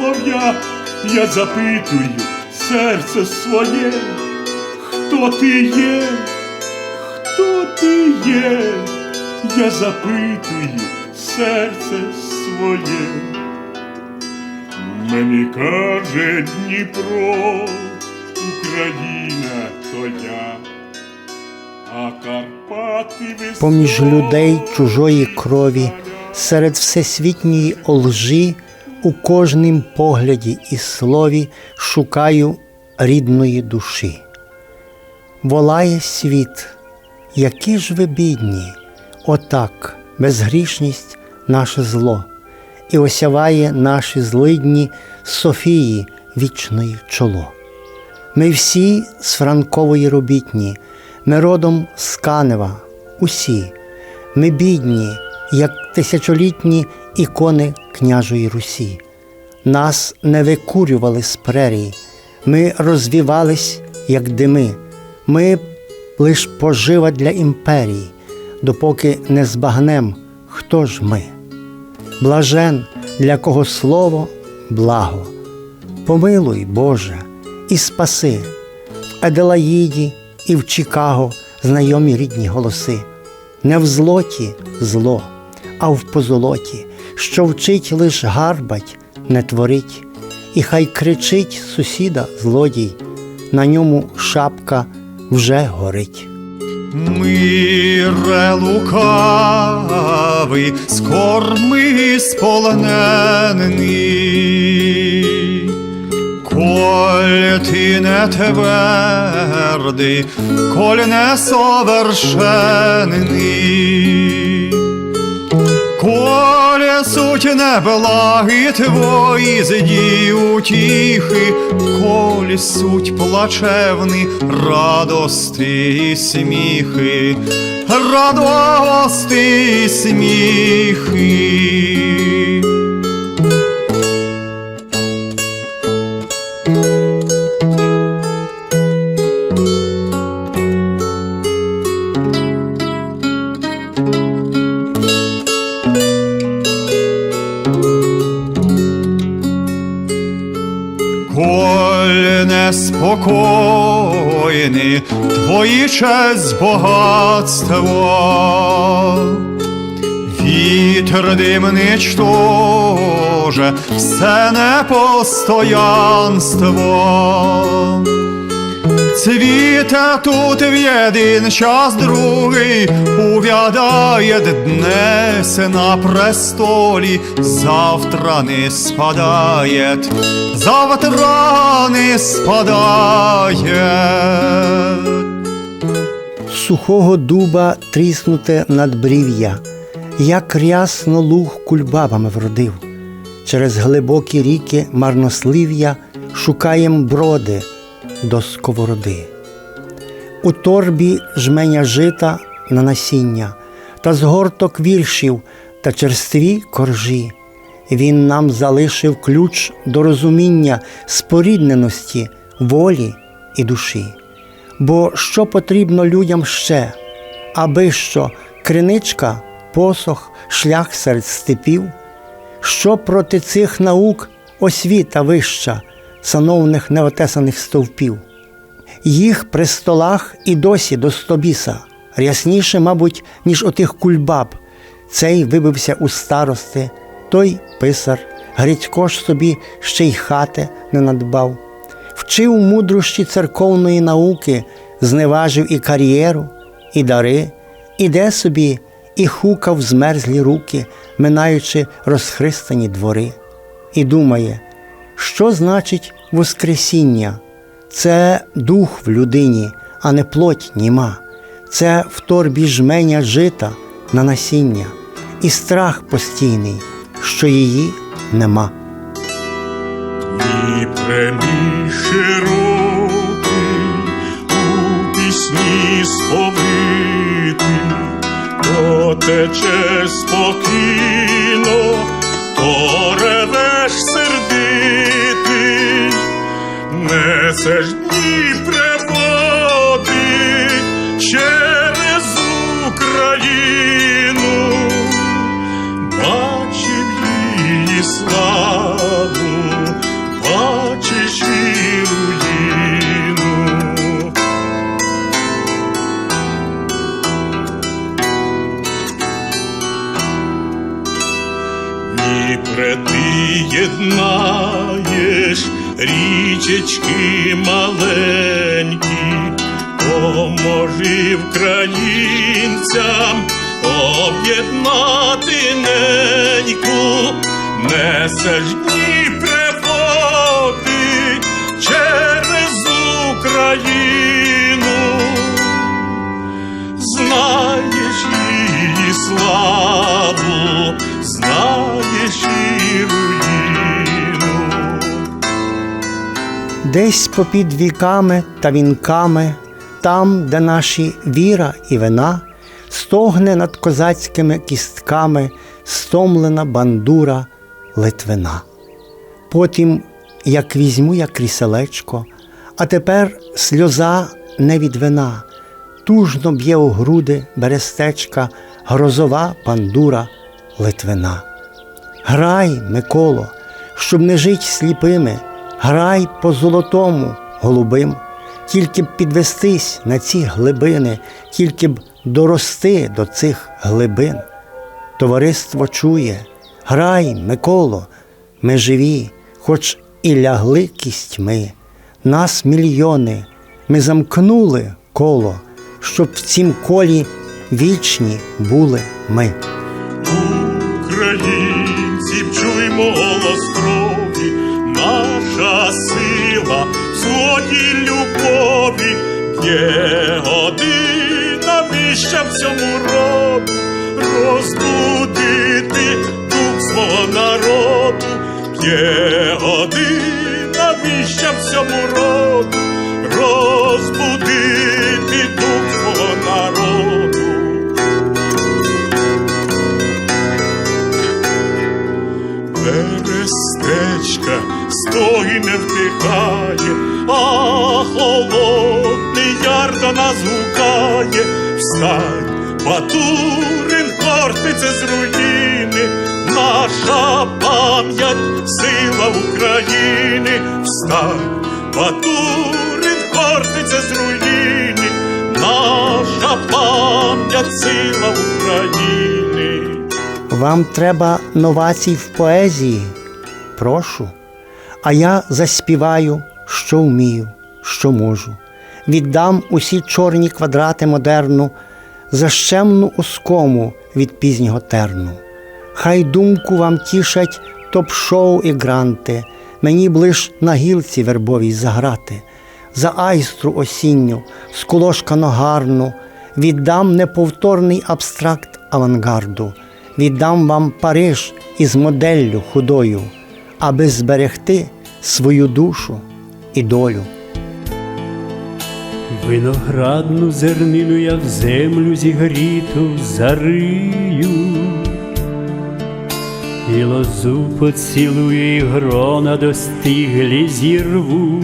солов'я, я запитую серце своє, хто ти є, хто ти є, я запитую серце своє. Мені каже Дніпро, Україна то я, а Карпати високі. поміж людей чужої крові, серед всесвітньої лжи, у кожнім погляді і слові шукаю рідної душі. Волає світ, які ж ви бідні, отак, безгрішність наше зло, і осяває наші злидні Софії вічної чоло. Ми всі з Франкової робітні, ми родом з Канева, усі. Ми бідні, як тисячолітні ікони княжої Русі. Нас не викурювали з прерій, ми розвівались, як дими. Ми лиш пожива для імперії, допоки не збагнем, хто ж ми. Блажен, для кого слово благо. Помилуй, Боже, і спаси в Аделаїді і в Чикаго знайомі рідні голоси. Не в злоті зло, а в позолоті, що вчить лиш гарбать, не творить, і хай кричить сусіда злодій, на ньому шапка вже горить. Мире лукавий, скорми сполонений, коль ти не твердий, коль не совершенний, коль суть неблаги твої зді утіхи, коль суть плачевни, радости і сміхи, радости і сміхи. Неспокойні твої честь багатство, вітер димний тоже все непостоянство. Цвіте тут в єдин час другий, увядає днес на престолі, завтра не спадає, завтра не спадає. Сухого дуба тріснуте надбрів'я, як рясно луг кульбабами вродив. Через глибокі ріки марнослив'я шукаєм броди до сковороди. У торбі жменя жита на насіння, та згорток віршів та черстві коржі. Він нам залишив ключ до розуміння спорідненості, волі і душі. Бо що потрібно людям ще, аби що криничка, посох, шлях серед степів, що проти цих наук освіта вища, сановних неотесаних стовпів. Їх при столах і досі до стобіса, рясніше, мабуть, ніж отих кульбаб. Цей вибився у старости, той писар, Грицько ж собі ще й хати не надбав. Вчив мудрощі церковної науки, зневажив і кар'єру, і дари, іде собі і хукав змерзлі руки, минаючи розхристані двори, і думає, що значить Воскресіння? Це дух в людині, а не плоть німа. Це в торбі жменя жита на насіння, і страх постійний, що її нема. Дніпре мій широкий, у пісні сповитий, то течеш спокійно, річечки маленькі, поможи українцям об'єднати неньку, несеш Дніпре води через Україну. Знаєш її славу, знаєш Десь попід віками та вінками, там, де наші віра і вина, стогне над козацькими кістками стомлена бандура Литвина. Потім, як візьму я кріселечко, а тепер сльоза не від вина, тужно б'є у груди берестечка грозова пандура Литвина. Грай, Миколо, щоб не жить сліпими, грай по золотому, голубим, тільки б підвестись на ці глибини, тільки б дорости до цих глибин. Товариство чує, грай, Миколо, ми живі, хоч і лягли кістьми. Нас мільйони, ми замкнули коло, щоб в цім колі вічні були ми. Українці, чуймо голос крові, наша сила в своїй любові, є година віща в цьому року розбудити дух свого народу, є година віща в цьому роду, розбудити стої не втихає, а холодний яр до нас гукає. Встань, Батурин, хортице з руїни, наша пам'ять, сила України. Встань, Батурин, хортице з руїни, наша пам'ять, сила України. Вам треба новацій в поезії? Прошу. А я заспіваю, що вмію, що можу. Віддам усі чорні квадрати модерну, защемну оскому від пізнього терну. Хай думку вам тішать топ-шоу і гранти, мені б лиш на гілці вербовій заграти, за айстру осінню, сколошкано гарну, віддам неповторний абстракт авангарду, віддам вам Париж із моделлю худою, аби зберегти свою душу і долю. Виноградну зернину я в землю зігріту зарию, і лозу поцілую, і грона достиглі зірву,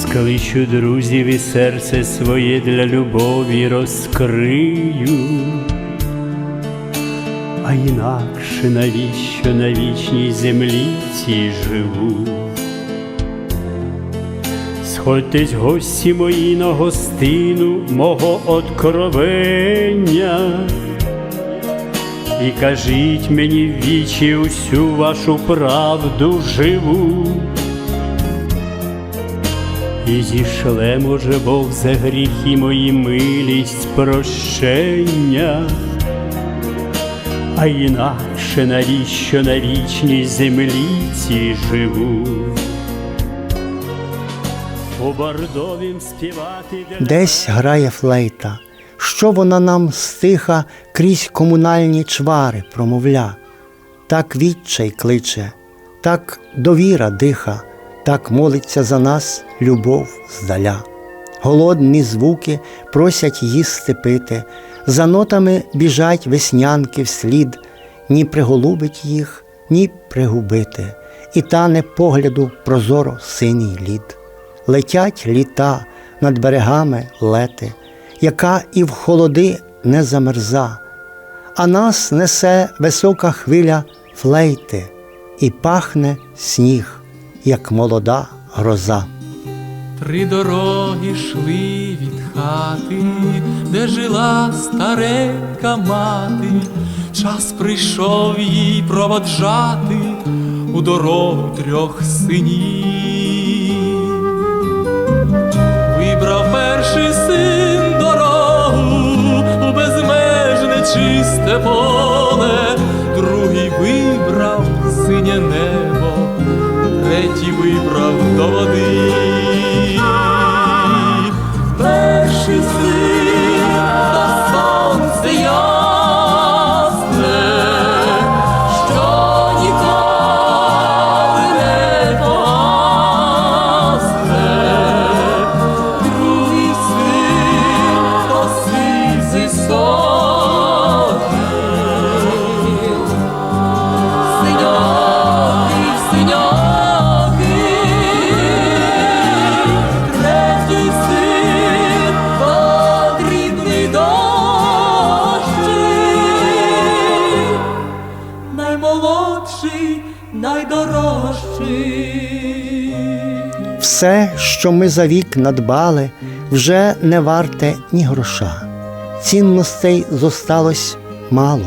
скличу друзів і серце своє для любові розкрию, а інакше навіщо на вічній землі цій живу. Сходьтесь, гості мої, на гостину мого откровення, і кажіть мені в вічі усю вашу правду живу. І зішле, може, Бог за гріхи мої милість прощення, а інакше навіщо на вічній землі цій живу. У бордовім співати Десь грає флейта, що вона нам стиха крізь комунальні чвари промовля, так відчай кличе, так довіра диха, так молиться за нас любов здаля. Голодні звуки просять їсти пити, За нотами біжать веснянки вслід, ні приголубить їх, ні пригубити, і тане погляду прозоро синій лід. Летять літа над берегами лети, яка і в холоди не замерза, а нас несе висока хвиля флейти, і пахне сніг, як молода гроза. Три дороги йшли від хати, де жила старенька мати, час прийшов їй проводжати у дорогу трьох синів. Вибрав перший син дорогу у безмежне чисте поле, другий вибрав синє небо, третій вибрав до води. Що ми за вік надбали, вже не варте ні гроша. Цінностей зосталось мало,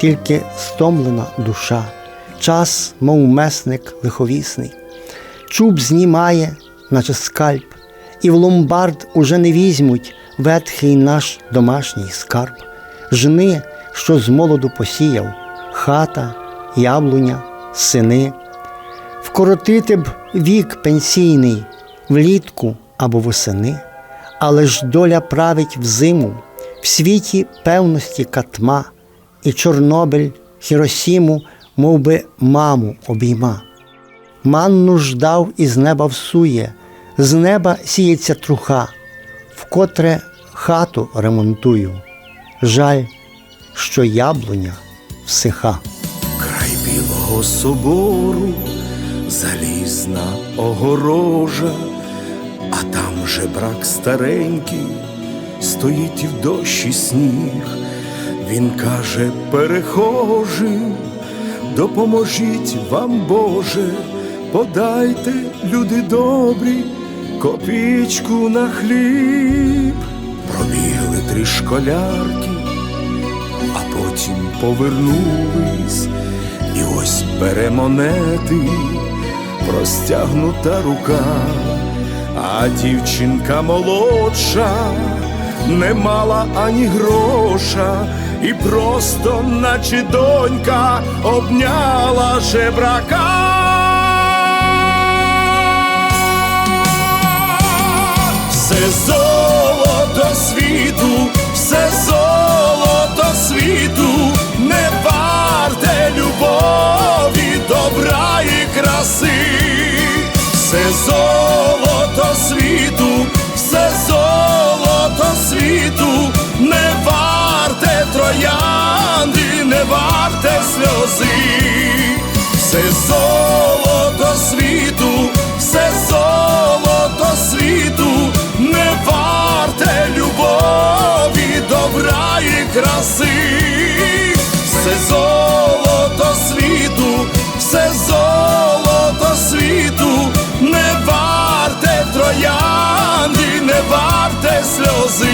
тільки стомлена душа. Час, мов месник лиховісний, чуб знімає, наче скальп, і в ломбард уже не візьмуть ветхий наш домашній скарб, жни, що з молоду посіяв, хата, яблуня, сини. Вкоротити б вік пенсійний влітку або восени, але ж доля править взиму, в світі певності катма, і Чорнобиль Хіросіму, мов би, маму обійма. Манну ждав із неба всує, з неба сіється труха, вкотре хату ремонтую. Жаль, що яблуня всиха. Край білого собору, залізна огорожа, там же брак старенький, стоїть і в дощі сніг. Він каже перехожим, допоможіть вам, Боже, подайте, люди добрі, копічку на хліб. Пробігли три школярки, а потім повернулись, і ось бере монети, простягнута рука, а дівчинка молодша не мала ані гроша, і просто, наче донька, обняла жебрака. Все золото світу, все золото світу, не варте любові, добра і краси, все золото світу, все золото світу, не варте троянди, не варте сльози, все золото світу, все золото світу, не варте любові, добра і краси, троянди, не варте сльози.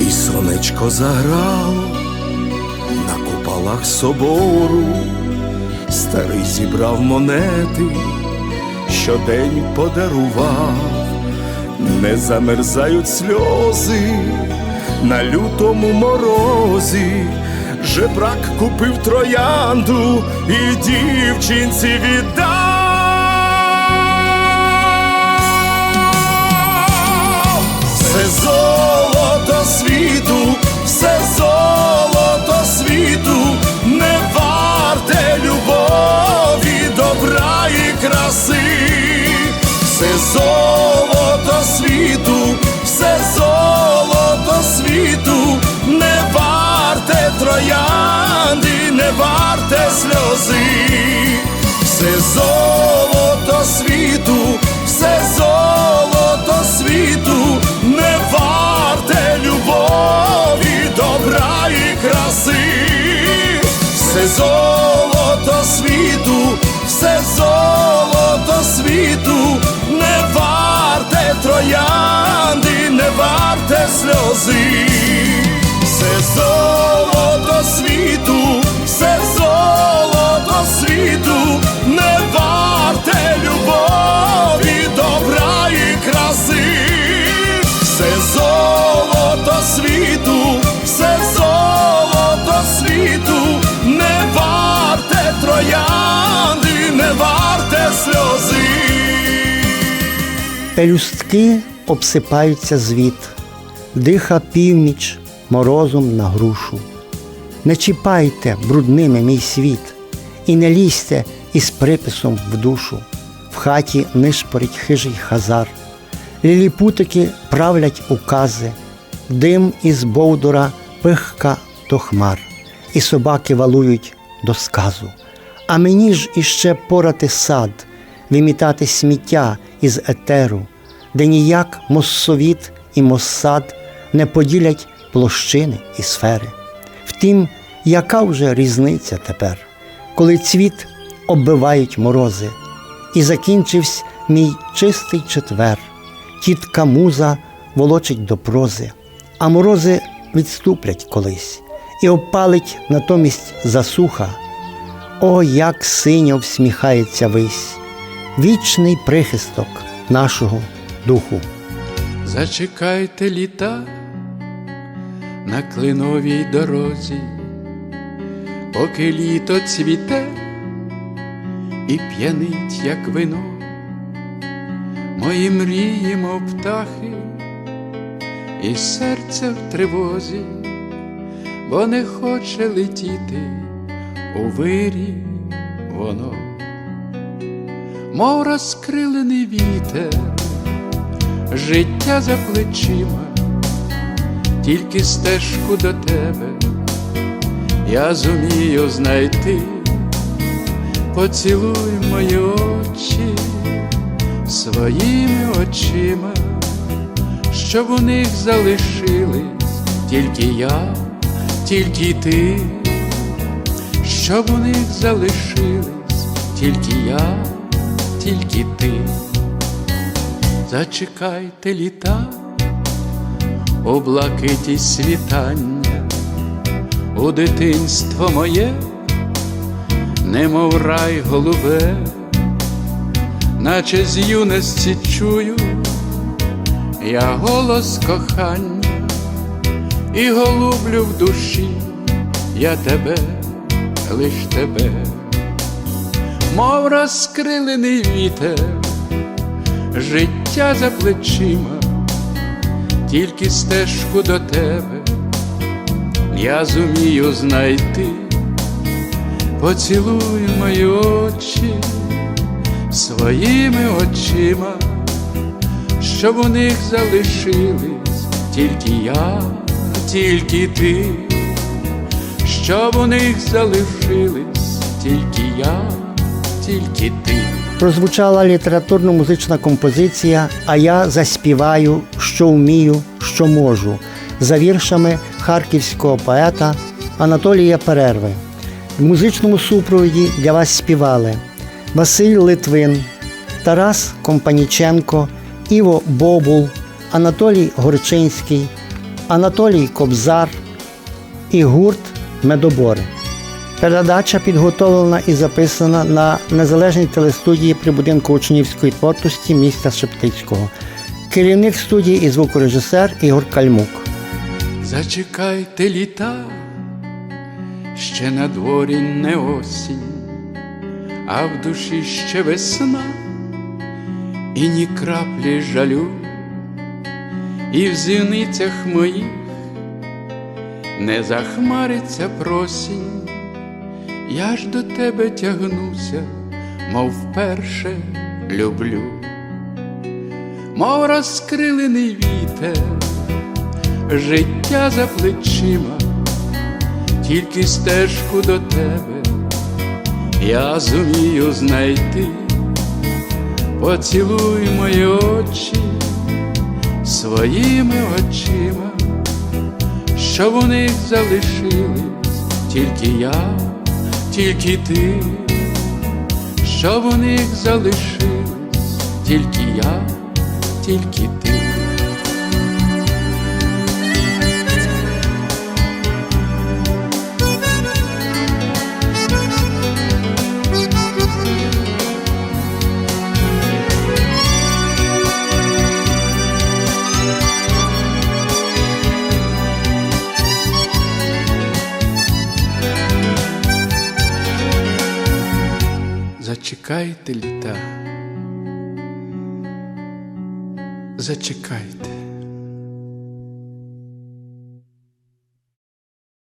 І сонечко заграло на куполах собору, старий зібрав монети, щодень подарував, не замерзають сльози на лютому морозі. Жебрак купив троянду і дівчинці віддав. все золото світу, все золото світу, не варте троянди, не варте сльози, все золото світу, все золото світу, не варте любові, добра і краси, все золото світу, все золото світу троянди, не варте сльози, все золото світу, все золото світу, не варте любові, добра і краси, все золото світу, все золото світу, не варте троянди, не варте сльози. Пелюстки обсипаються звіт, диха північ морозом на грушу. Не чіпайте брудними мій світ, і не лізьте із приписом в душу. В хаті нишпорить хижий хазар, ліліпутики правлять укази, дим із бовдура пихка до хмар, і собаки валують до сказу. А мені ж іще порати сад, вимітати сміття із етеру, де ніяк моссовіт і моссад не поділять площини і сфери. Втім, яка вже різниця тепер, коли цвіт оббивають морози, і закінчився мій чистий четвер, тітка муза волочить до прози, а морози відступлять колись, і опалить натомість засуха. О, як синьо всміхається вись, вічний прихисток нашого духу. Зачекайте літа на клиновій дорозі, поки літо цвіте і п'янить, як вино, мої мрії, мов птахи, і серце в тривозі, бо не хоче летіти у вирі воно, мов розкрилений вітер життя за плечима, тільки стежку до тебе. Я зумію знайти, поцілуй мої очі своїми очима, щоб у них залишились тільки я, тільки ти, щоб у них залишились тільки я, тільки ти зачекайте літа, у блакиті світання, у дитинство моє, немов рай голубе, наче з юності чую я голос кохання і голублю в душі я тебе, лиш тебе, мов розкрилений вітер життя за плечима, тільки стежку до тебе. Я зумію знайти, поцілуй мої очі своїми очима, щоб у них залишились тільки я, тільки ти, щоб у них залишились тільки я, тільки ти. Прозвучала літературно-музична композиція, а я заспіваю, що вмію, що можу, за віршами харківського поета Анатолія Перерви. В музичному супроводі для вас співали Василь Литвин, Тарас Компаніченко, Іво Бобул, Анатолій Горчинський, Анатолій Кобзар і гурт Медобори. Передача підготовлена і записана на незалежній телестудії при будинку учнівської творчості міста Шептицького. Керівник студії і звукорежисер Ігор Кальмук. Зачекайте літа, ще на дворі не осінь, а в душі ще весна, і ні краплі жалю, і в зіницях моїх не захмариться просінь, я ж до тебе тягнуся, мов вперше люблю, мов розкрилений вітер життя за плечима, тільки стежку до тебе я зумію знайти, поцілуй мої очі своїми очима, що в них залишились тільки я, тільки ти, що в них залишилось, тільки я, тільки ти. Зачекайте літа. Зачекайте.